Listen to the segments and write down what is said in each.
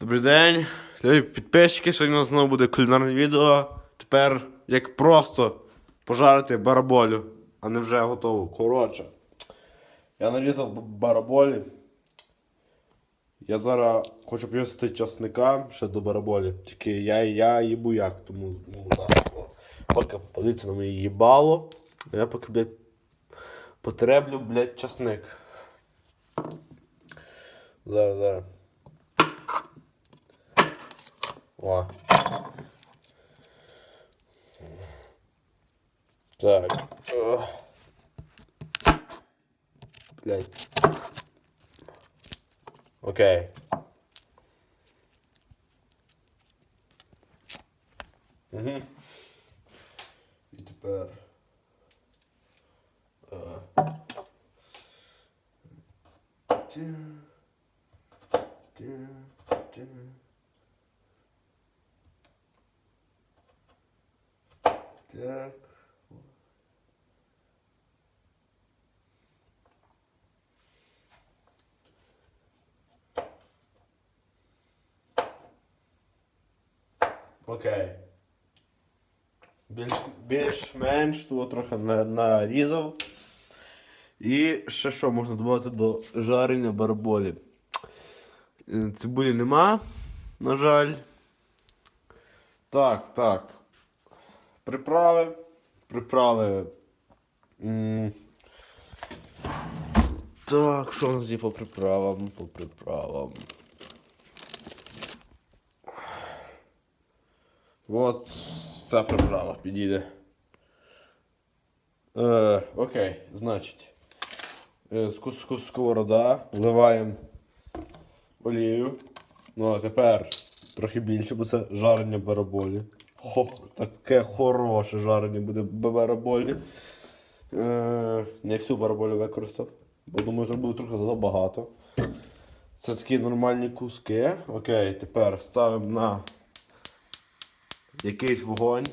Добрий день, підписчики. Сьогодні у нас знову буде кулінарне відео. Тепер як просто пожарити бараболю, а не вже готово. Коротше. Я нарізав бараболі. Я зараз хочу привезти часника ще до бараболі. Тільки я, і я їбу як, тому ну, так. Поки подивіться на моє їбало. Я поки, блядь, потреблю, блядь, часник. Зараз, зараз. О. Так. Ох. Блять. Окей. Угу. І тепер. е, тя, тя, тя. Так. Окей. Більш, більш-менш тут трохи на- нарізав. І ще що можна додати до жарення барболі. Е, Цибулі нема, на жаль. Так, так. Приправи. Приправи. Так, що у нас є по приправам? По приправам. От ця приправа підійде. Е, окей, значить. Е. Вливаємо олію. Ну, а тепер трохи більше, бо це жарення бараболі. Хо, таке хороше жарення буде бараболі. Е, не всю бараболю використав, бо думаю, що буде трохи забагато. Це такі нормальні куски. Окей, тепер ставимо на якийсь вогонь.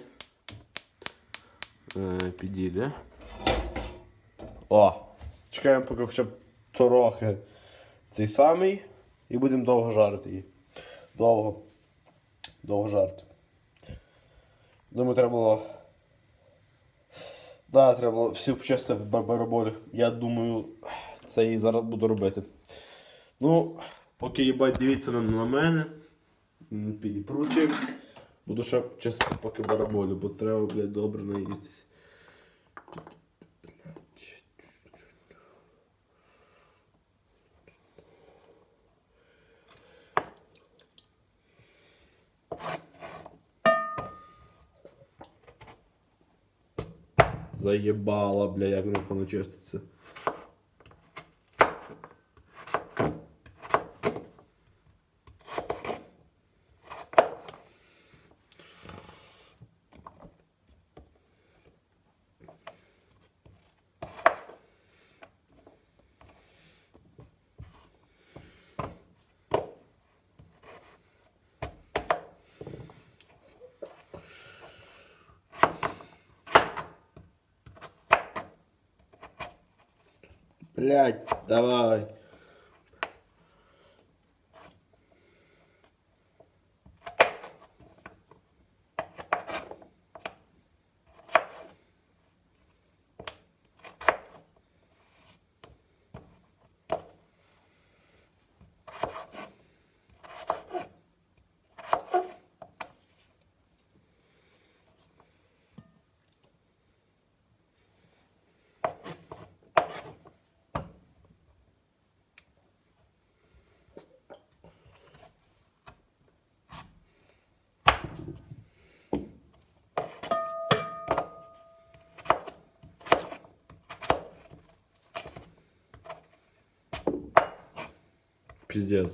Е, підійде. О! Чекаємо, поки хоча б трохи цей самий. І будемо довго жарити її. Довго. Довго жарити. Думаю, треба було. Да, треба було всю в бар- бараболі. Я думаю, це і зараз буду робити. Ну, поки їбать, дивіться на, на мене. М, Підіпручуємо. Буду ще чисто поки бараболю, бо треба, блядь, добре наїстись. Заєбала, бля, як воно воно Блядь, давай. Пиздец.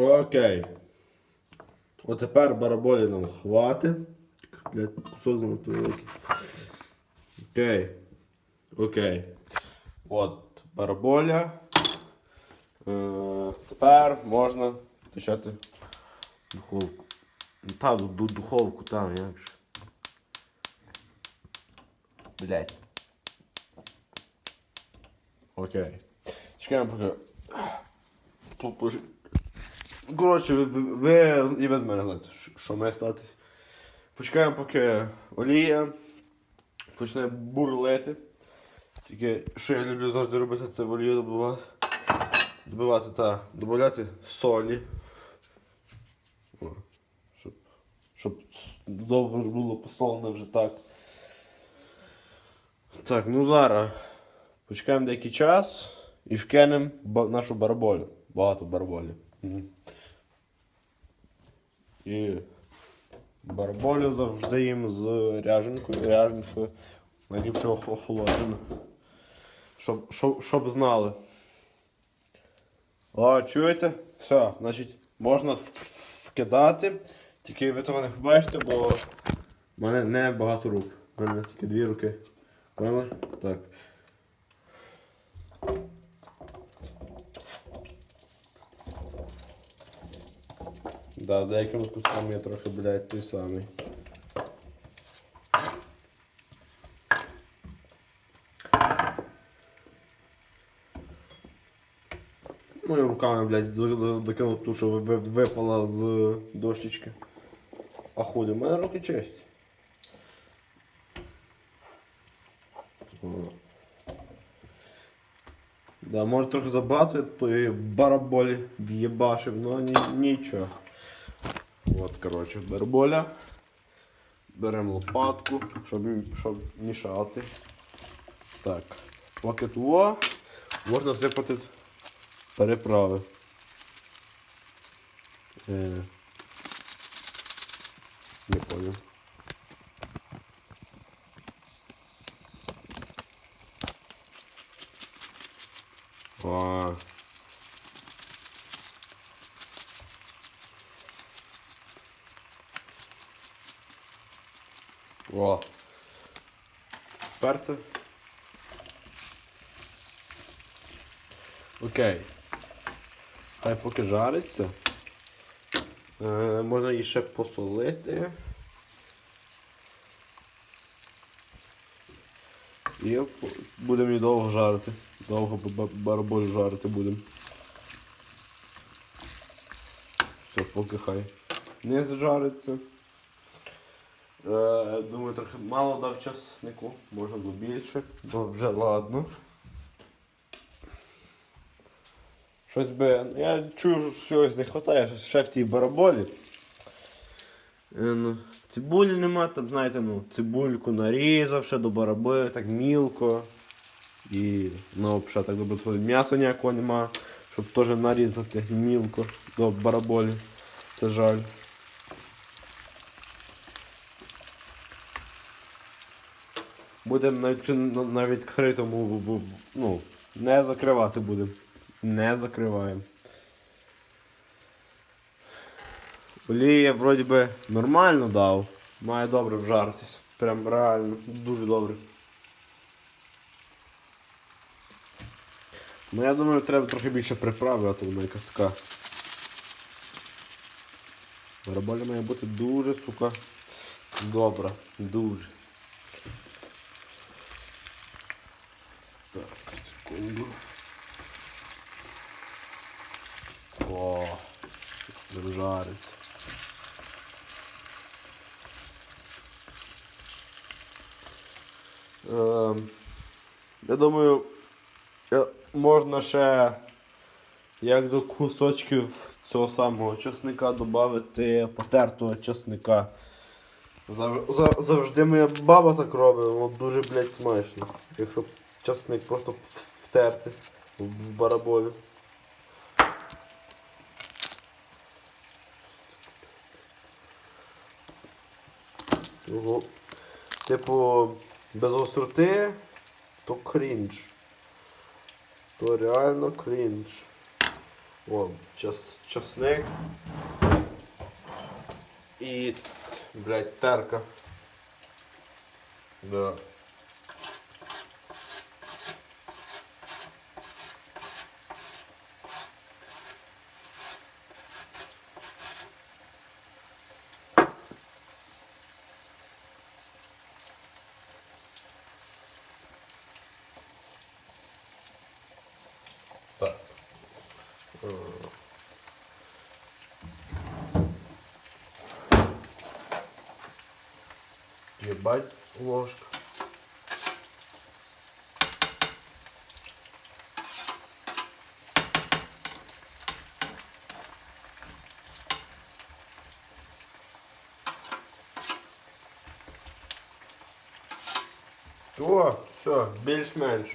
Окей. От тепер бараболі нам хватить. Блять, кусок занадто. Окей. Окей. От бараболя. Е, тепер можна включати духовку. Ну, Та, ду- ду- духовку, там, як же. Блять. Окей. Чекаємо поки. Коротше, ви, ви, ви і без мене знаєте, що- має статись. Почекаємо, поки олія почне бурлити. Тільки, що я люблю завжди робити, це в олію добивати. Добивати та додати солі. Щоб, щоб добре було посолене вже так. Так, ну зараз почекаємо деякий час і вкинемо нашу бараболю. Багато бараболі. І бараболю завжди їм з ряженкою. Ряженкою найліпше ох- охолоджено. Щоб, щоб, щоб знали. О, чуєте? Все, значить, можна вкидати. Тільки ви того не побачите, бо в мене не багато рук. У мене тільки дві руки. Поняли? Так. Да, деякими кусками я трохи, блядь, той самий. Ну і руками, блядь, докинув ту, що ви- випала з дощечки. А худи, в мене руки чисті. О. Да, може трохи забагато тої бараболі в'єбашив, но ні, нічого. От, коротше, бараболя. Беремо лопатку, щоб, щоб мішати. Так. Того можна всипати переправи. Е, не понял. А. О. Перце. Окей. Хай поки жариться. Е, можна її ще посолити. І будемо її довго жарити. Довго ба- ба- жарити будемо. Все, поки хай не зжариться. Е, думаю, трохи мало дав часнику, можна було більше, бо вже ладно. Щось би. Я чую, що щось не вистачає, щось ще в тій бараболі. Е, ну, цибулі нема, там, знаєте, ну, цибульку нарізав ще до бараболі, так мілко. І ну, ще так добре сходить. М'яса ніякого нема, щоб теж нарізати мілко до бараболі. Це жаль. Будемо на, відкри... на- відкритому, ну, не закривати будемо. Не закриваємо. Олія вроді би нормально дав. Має добре вжаритись. Прям реально, дуже добре. Ну я думаю, треба трохи більше приправи, а то вона якась така. Бараболя має бути дуже, сука, добра. Дуже. Так, секунду. О, вже жариться. Ем, я думаю, е, можна ще як до кусочків цього самого чесника додати потертого чесника. Зав- за- Завжди моя баба так робить, воно дуже, блядь, смачно. Якщо часник просто втерти в бараболі. Типу, без остроти, то крінж. То реально крінж. О, час, часник. І, блядь, терка. Да. Ебать ложка. О, все, більш-менш.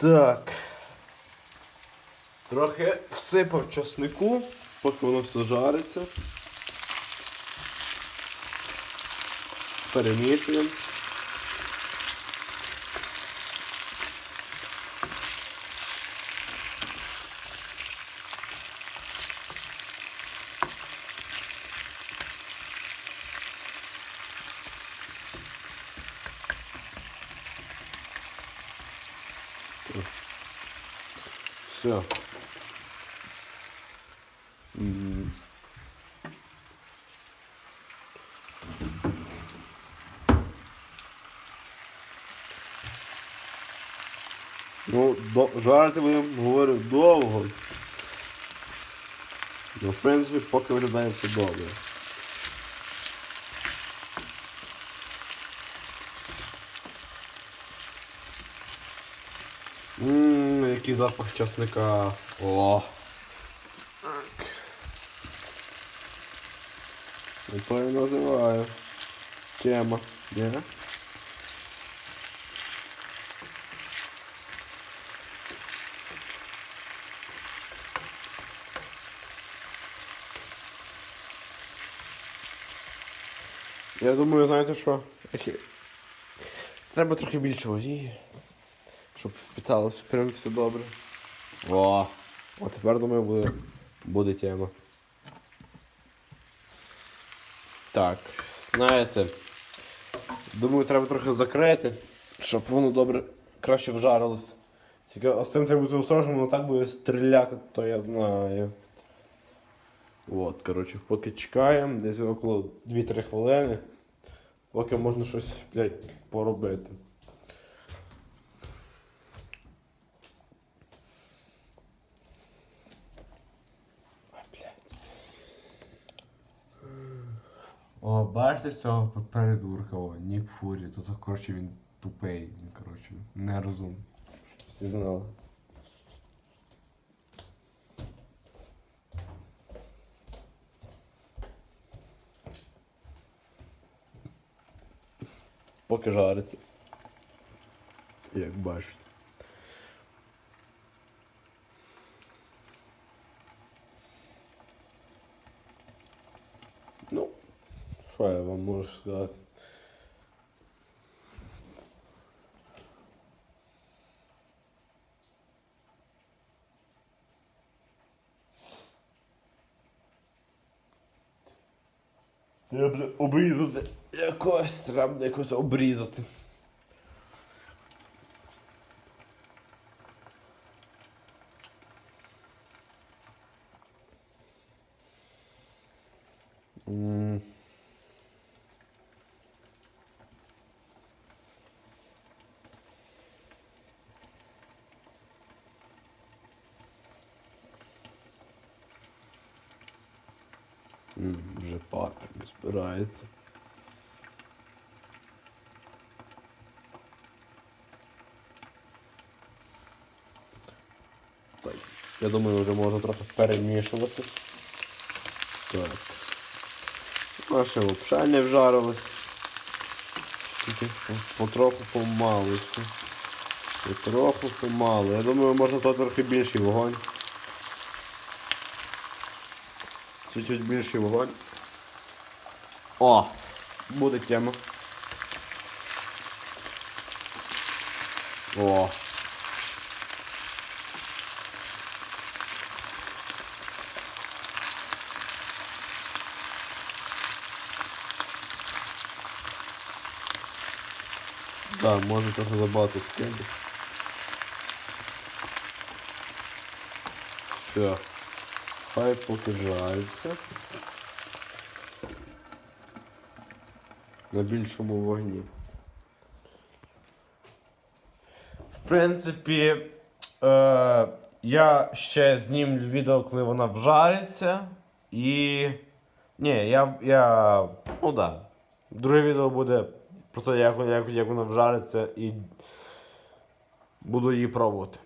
Так. Трохи всипав часнику, поки воно все жариться. Перемішуємо. М. Ну, до, жарити будемо, говорю, довго. Ну, в принципі, поки виглядає все добре. Який запах часника. О. Так. Ну, то я називаю. Тема. Ні? Я думаю, знаєте що? Треба трохи більше олії, щоб впиталося прям все добре. О! О, тепер думаю буде, буде тема. Так, знаєте. Думаю, треба трохи закрити, щоб воно добре краще вжарилось. Тільки а з цим треба бути осторожним, воно так буде стріляти, то я знаю. От, коротше, поки чекаємо, десь около 2-3 хвилини, поки можна щось, блядь, поробити. О, бачите цього передурка, о, Нік Фурі. Тут, коротше, він тупий, він, коротше, не розум. Всі знали. Поки жариться. Як бачите. Ну, що я вам можу сказати? Треба обрізати якось, треба якось обрізати. Вже пар збирається. Так, я думаю, вже можна трохи перемішувати. Так. Наше взагалі вжарилось. Потроху помалу. все. І трохи помало. Я думаю, можна трохи більший вогонь. Чуть-чуть більший вогонь. О! Буде тема. О! Так, може трохи забагато скинути. Все. Хай поки жариться. На більшому вогні. В принципі, е, я ще знімлю відео, коли вона вжариться. І. Ні, я. я ну да. Друге відео буде про те, як, як, як вона вжариться і буду її пробувати.